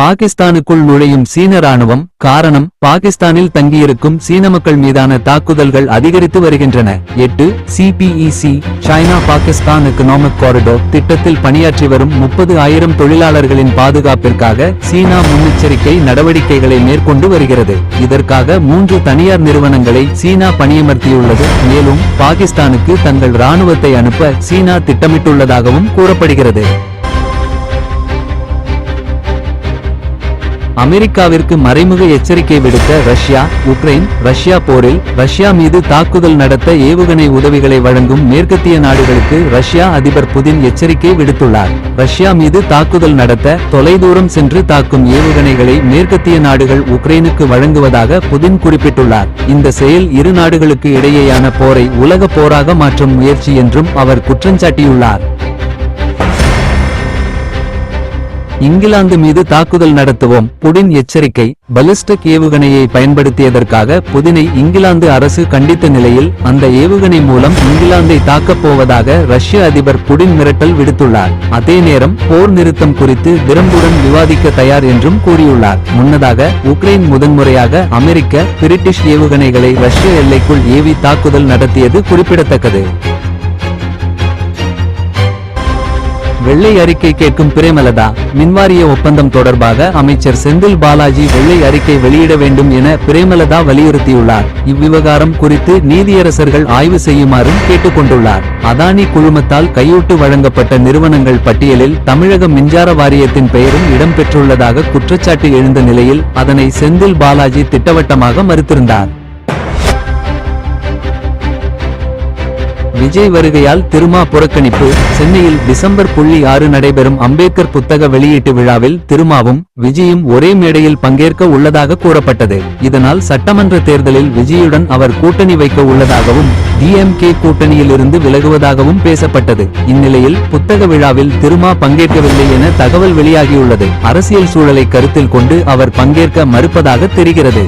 பாகிஸ்தானுக்குள் நுழையும் சீன ராணுவம் காரணம் பாகிஸ்தானில் தங்கியிருக்கும் சீன மக்கள் மீதான தாக்குதல்கள் அதிகரித்து வருகின்றன. எட்டு CPEC China Pakistan economic corridor திட்டத்தில் பணியாற்றி வரும் முப்பது ஆயிரம் தொழிலாளர்களின் பாதுகாப்பிற்காக சீனா முன்னெச்சரிக்கை நடவடிக்கைகளை மேற்கொண்டு வருகிறது. இதற்காக மூன்று தனியார் நிறுவனங்களை சீனா பணியமர்த்தியுள்ளது. மேலும் பாகிஸ்தானுக்கு தங்கள் ராணுவத்தை அனுப்ப சீனா திட்டமிட்டுள்ளதாகவும் கூறப்படுகிறது. அமெரிக்காவிற்கு மறைமுக எச்சரிக்கை விடுத்த ரஷ்யா உக்ரைன் ரஷ்யா போரில் ரஷ்யா மீது தாக்குதல் நடத்த ஏவுகணை உதவிகளை வழங்கும் மேற்கத்திய நாடுகளுக்கு ரஷ்யா அதிபர் புதின் எச்சரிக்கை விடுத்துள்ளார். ரஷ்யா மீது தாக்குதல் நடத்த தொலைதூரம் சென்று தாக்கும் ஏவுகணைகளை மேற்கத்திய நாடுகள் உக்ரைனுக்கு வழங்குவதாக புதின் குறிப்பிட்டுள்ளார். இந்த செயல் இரு நாடுகளுக்கு இடையேயான போரை உலக போராக மாற்றும் முயற்சி என்றும் அவர் குற்றஞ்சாட்டியுள்ளார். இங்கிலாந்து மீது தாக்குதல் நடத்துவோம். புடின் எச்சரிக்கை. பலிஸ்டிக் ஏவுகணையை பயன்படுத்தியதற்காக புதினை இங்கிலாந்து அரசு கண்டித்த நிலையில் அந்த ஏவுகணை மூலம் இங்கிலாந்தை தாக்கப் போவதாக ரஷ்ய அதிபர் புடின் மிரட்டல் விடுத்துள்ளார். அதே நேரம் போர் நிறுத்தம் குறித்து விரும்புடன் விவாதிக்க தயார் என்றும் கூறியுள்ளார். முன்னதாக உக்ரைன் முதன்முறையாக அமெரிக்க பிரிட்டிஷ் ஏவுகணைகளை ரஷ்ய எல்லைக்குள் ஏவி தாக்குதல் நடத்தியது குறிப்பிடத்தக்கது. வெள்ளை அறிக்கை கேட்கும் பிரேமலதா மின்வாரிய ஒப்பந்தம் தொடர்பாக அமைச்சர் செந்தில் பாலாஜி வெள்ளை அறிக்கை வெளியிட வேண்டும் என பிரேமலதா வலியுறுத்தியுள்ளார். இவ்விவகாரம் குறித்து நீதியரசர்கள் ஆய்வு செய்யுமாறும் கேட்டுக்கொண்டுள்ளார். அதானி குழுமத்தால் கையூட்டு வழங்கப்பட்ட நிறுவனங்கள் பட்டியலில் தமிழக மின்சார வாரியத்தின் பெயரும் இடம்பெற்றுள்ளதாக குற்றச்சாட்டு எழுந்த நிலையில் அதனை செந்தில் பாலாஜி திட்டவட்டமாக மறுத்திருந்தார். விஜய் வருகையால் திருமா புறக்கணிப்பு சென்னையில் டிசம்பர் புள்ளி ஆறு நடைபெறும் அம்பேத்கர் புத்தக வெளியீட்டு விழாவில் திருமாவும் விஜயும் ஒரே மேடையில் பங்கேற்க உள்ளதாக கூறப்பட்டது. இதனால் சட்டமன்ற தேர்தலில் விஜயுடன் அவர் கூட்டணி வைக்க உள்ளதாகவும் டிஎம்கே கூட்டணியிலிருந்து விலகுவதாகவும் பேசப்பட்டது. இந்நிலையில் புத்தக விழாவில் திருமா பங்கேற்கவில்லை என தகவல் வெளியாகியுள்ளது. அரசியல் சூழலை கருத்தில் கொண்டு அவர் பங்கேற்க மறுப்பதாக தெரிகிறது.